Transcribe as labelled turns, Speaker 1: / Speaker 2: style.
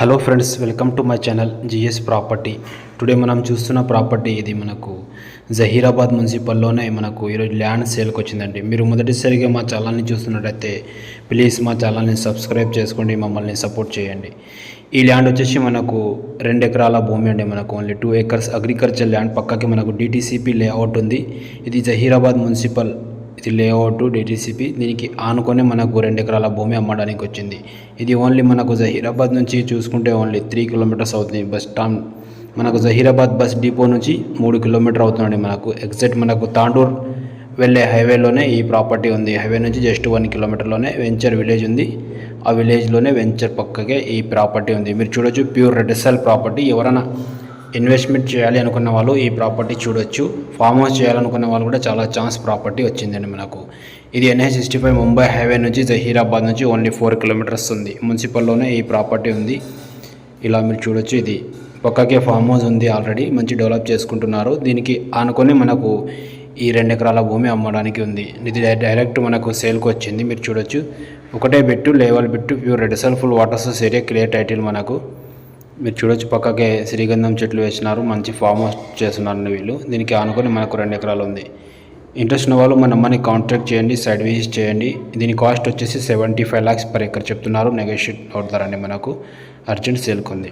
Speaker 1: Hello friends welcome to my channel GS property. Today మనం చూస్తున్న property ఇది మనకు జహీరాబాద్ మున్సిపల్లోనే మనకు ఈరోజు ల్యాండ్ సేల్కి వచ్చిందండి. మీరు మొదటిసారిగా మా ఛానల్ని చూస్తున్నట్టయితే ప్లీజ్ మా ఛానల్ని సబ్స్క్రైబ్ చేసుకోండి మమ్మల్ని సపోర్ట్ చేయండి. ఈ ల్యాండ్ వచ్చేసి మనకు రెండు ఎకరాల భూమి అండి మనకు. Only two acres agriculture land పక్కకి మనకు డిటీసీపీ లేఅవుట్ ఉంది. ఇది జహీరాబాద్ మున్సిపల్ ఇది లేఅవుట్ డిటీసీపీ దీనికి ఆనుకొని మనకు రెండు ఎకరాల భూమి అమ్మడానికి వచ్చింది. ఇది ఓన్లీ మనకు జహీరాబాద్ నుంచి చూసుకుంటే ఓన్లీ త్రీ కిలోమీటర్స్ అవుతుంది బస్ స్టాండ్. మనకు జహీరాబాద్ బస్ డిపో నుంచి మూడు కిలోమీటర్ అవుతుందండి మనకు. ఎగ్జాక్ట్ మనకు తాండూర్ వెళ్ళే హైవేలోనే ఈ ప్రాపర్టీ ఉంది. హైవే నుంచి జస్ట్ వన్ కిలోమీటర్లోనే వెంచర్ విలేజ్ ఉంది. ఆ విలేజ్లోనే వెంచర్ పక్కకే ఈ ప్రాపర్టీ ఉంది. మీరు చూడొచ్చు ప్యూర్ రెడ్సెల్ ప్రాపర్టీ. ఎవరైనా ఇన్వెస్ట్మెంట్ చేయాలి అనుకున్న వాళ్ళు ఈ ప్రాపర్టీ చూడొచ్చు. ఫామ్ హౌస్ చేయాలనుకున్న వాళ్ళు కూడా చాలా ఛాన్స్ ప్రాపర్టీ వచ్చిందండి మనకు. ఇది NH sixty five Mumbai highway నుంచి జహీరాబాద్ నుంచి ఓన్లీ ఫోర్ కిలోమీటర్స్ ఉంది. మున్సిపల్లోనే ఈ ప్రాపర్టీ ఉంది. ఇలా మీరు చూడొచ్చు ఇది. పక్కకే ఫామ్ హౌస్ ఉంది ఆల్రెడీ మంచి డెవలప్ చేసుకుంటున్నారు. దీనికి ఆనుకొని మనకు ఈ రెండు ఎకరాల భూమి అమ్మడానికి ఉంది. ఇది డైరెక్ట్ మనకు సేల్కి వచ్చింది. మీరు చూడొచ్చు. ఒకటే bit level bit pure red soil full water source area clear title మనకు. మీరు చూడొచ్చు పక్కకే శ్రీగంధం చెట్లు వేసినారు మంచి ఫామ్ హౌస్ చేస్తున్నారు వీళ్ళు. దీనికి ఆనుకొని మనకు రెండు ఎకరాలు ఉంది. ఇంట్రెస్ట్ ఉన్న వాళ్ళు మన అమ్మని కాంటాక్ట్ చేయండి సైడ్ విజిట్ చేయండి. దీని కాస్ట్ వచ్చేసి seventy five lakhs per acre చెప్తున్నారు నెగోషియేట్ అవుతారండి మనకు. అర్జెంట్ సేల్కి ఉంది